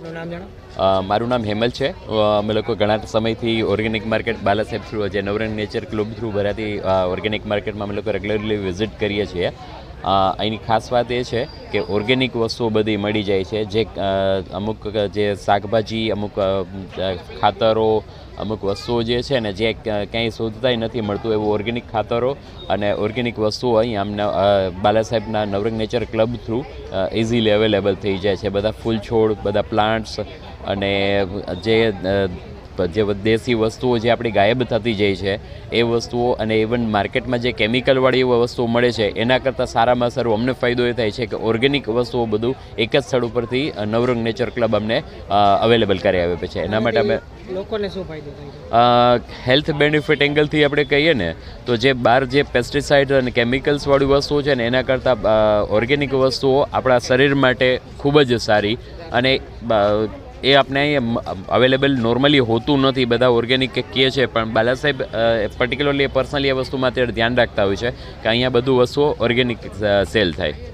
મારું નામ હેમલ છે. અમે લોકો ઘણા સમયથી organic market Bala Saheb through જે નવરંગ નેચર ક્લબ થ્રુ ભરાતી ઓર્ગેનિક માર્કેટમાં અમે લોકો રેગ્યુલરલી વિઝિટ કરીએ છીએ. અહીંની ખાસ વાત એ છે કે ઓર્ગેનિક વસ્તુઓ બધી મળી જાય છે. જે અમુક જે શાકભાજી, અમુક ખાતરો, અમુક વસ્તુઓ જે છે ને જે ક્યાંય શોધતાય નથી મળતું એવું ઓર્ગેનિક ખાતરો અને ઓર્ગેનિક વસ્તુઓ અહીં આમને બાલા સાહેબના Navrang nature club through easily available થઈ જાય છે. બધા ફૂલ છોડ બધા પ્લાન્ટ્સ અને જે જે દેશી વસ્તુઓ જે આપણી ગાયબ થતી જાય છે એ વસ્તુઓ અને ઇવન માર્કેટમાં જે કેમિકલવાળી વસ્તુઓ મળે છે એના કરતાં સારામાં સારું અમને ફાયદો એ થાય છે કે ઓર્ગેનિક વસ્તુઓ બધું એક જ સ્થળ ઉપરથી નવરંગ નેચર ક્લબ અમને અવેલેબલ કરી આવે છે. એના માટે અમે લોકોને શું ફાયદો થાય હેલ્થ બેનિફિટ એંગલથી આપણે કહીએ ને તો જે બહાર જે પેસ્ટિસાઇડ અને કેમિકલ્સવાળી વસ્તુઓ છે ને એના કરતાં ઓર્ગેનિક વસ્તુઓ આપણા શરીર માટે ખૂબ જ સારી અને એ આપણે અહીં અવેલેબલ નોર્મલી હોતું નથી, બધા ઓર્ગેનિક કહે છે પણ બાલા સાહેબ પર્ટિક્યુલરલી પર્સનલી એ વસ્તુમાં અત્યારે ધ્યાન રાખતા હોય છે કે અહીંયા બધું વસ્તુઓ ઓર્ગેનિક સેલ થાય.